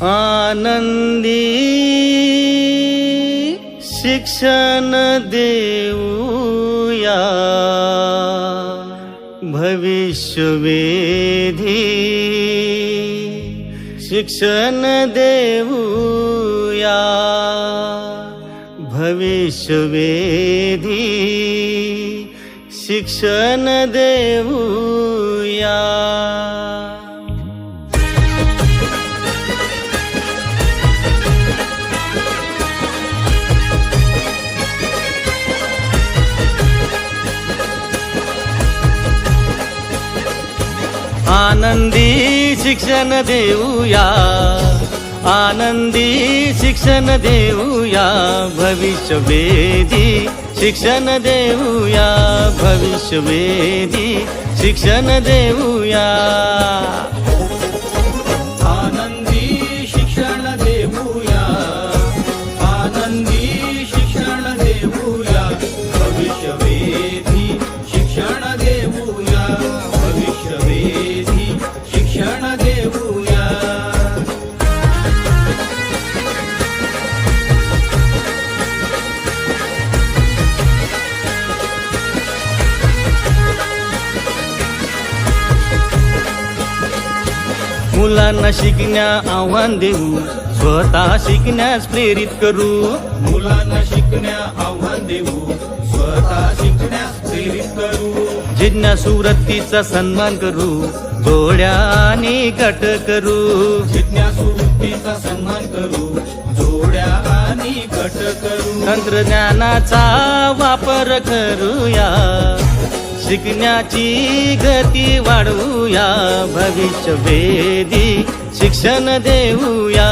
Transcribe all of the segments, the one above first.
आनंदी शिक्षण देऊया. भविष्यवेधी शिक्षण देऊया. भविष्यवेधी शिक्षण देऊया. आनंदी शिक्षण देऊया. आनंदी शिक्षण देऊया. भविष्यवेदी शिक्षण देऊया. भविष्यवेदी शिक्षण देऊया. मुलांना शिकण्या आव्हान देऊ स्वतः शिकण्यास प्रेरित करू. मुलांना शिकण्या आव्हान देऊ स्वतः शिकण्यास प्रेरित करू. जिज्ञासू वृत्तीचा सन्मान करू जोड्याने गट करू. जिज्ञासू वृत्तीचा सन्मान करू जोड्या आणि गट करू. तंत्रज्ञानाचा वापर करूया. शिकण्याची गती वाढवूया भविष्यवेधी शिक्षण देऊया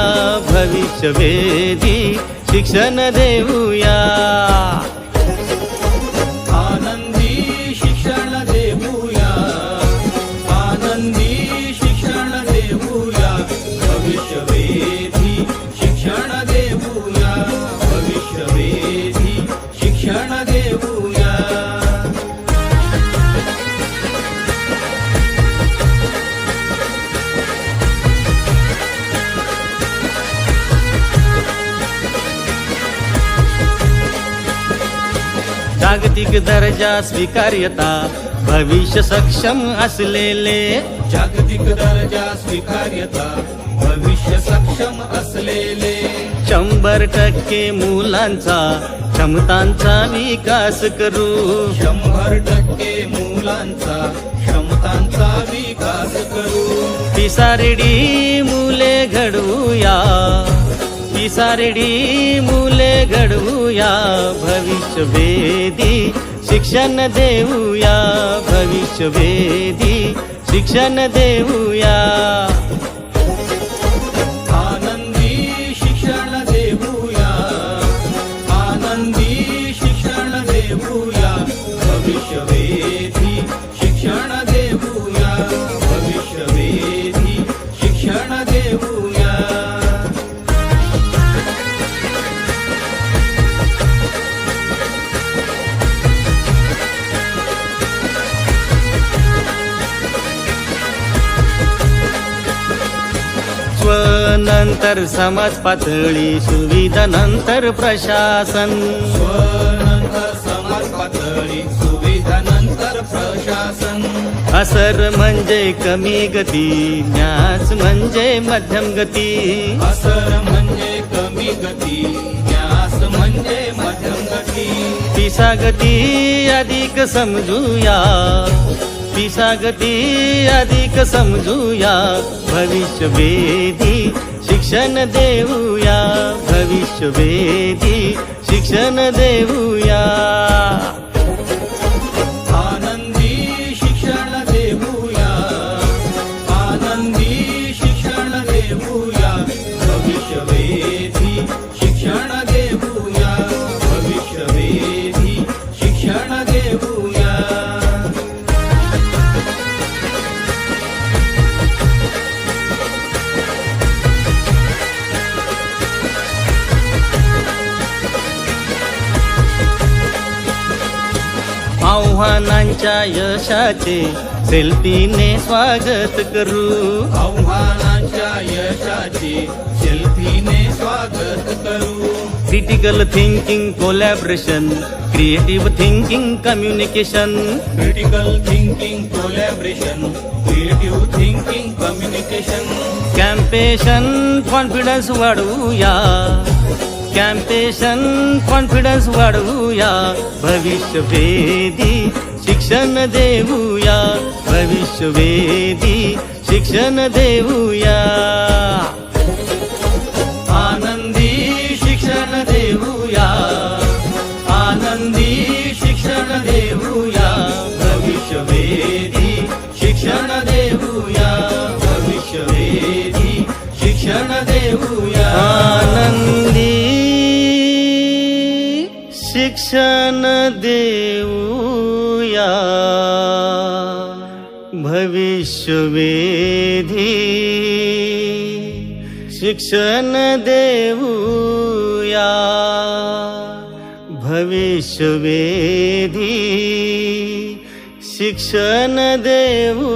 भविष्यवेधी शिक्षण देऊया. आनंदी शिक्षण देऊया. आनंदी शिक्षण देऊया. भविष्यवेधी शिक्षण देऊया. भविष्यवेधी शिक्षण देऊ जागतिक दर्जा स्वीकार्यता भविष्य सक्षम असलेले. जागतिक दर्जा स्वीकार्यता भविष्य सक्षम असलेले. शंभर टक्के मुलांचा क्षमतांचा विकास करू. शंभर टक्के मुलांचा क्षमतांचा विकास करू. पिसारेडी मुले घडवूया. सारडी मुले घडवूया भविष्यवेधी. शिक्षण देऊया भविष्यवेधी. शिक्षण देऊया नंतर समाज पातळी सुविधा नंतर प्रशासन. स्वनंतर समाज पातळी सुविधानंतर प्रशासन असर म्हणजे कमी गती न्यास म्हणजे मध्यम गती असर म्हणजे कमी गती न्यास म्हणजे मध्यम गती. पिसा गती अधिक समजूया. पिसा गती अधिक समजूया. भविष्यवेधी शिक्षण देऊया. भविष्यवेधी शिक्षण देऊया. आव्हानांच्या यशाचे सेल्फीने स्वागत करू आव्हानांच्या यशाचे सेल्फीने स्वागत करू critical thinking collaboration creative thinking communication critical thinking collaboration creative thinking communication compassion confidence वाढवूया कॅम्पेशन कॉन्फिडन्स वाढवूया भविष्यवेधी शिक्षण देऊया भविष्यवेधी शिक्षण देऊया आनंदी शिक्षण देऊया आनंदी शिक्षण देऊया भविष्यवेधी शिक्षण देऊया भविष्यवेधी शिक्षण देऊया शिक्षण देऊया. भविष्यवेधी शिक्षण देऊया. भविष्यवेधी शिक्षण देऊया.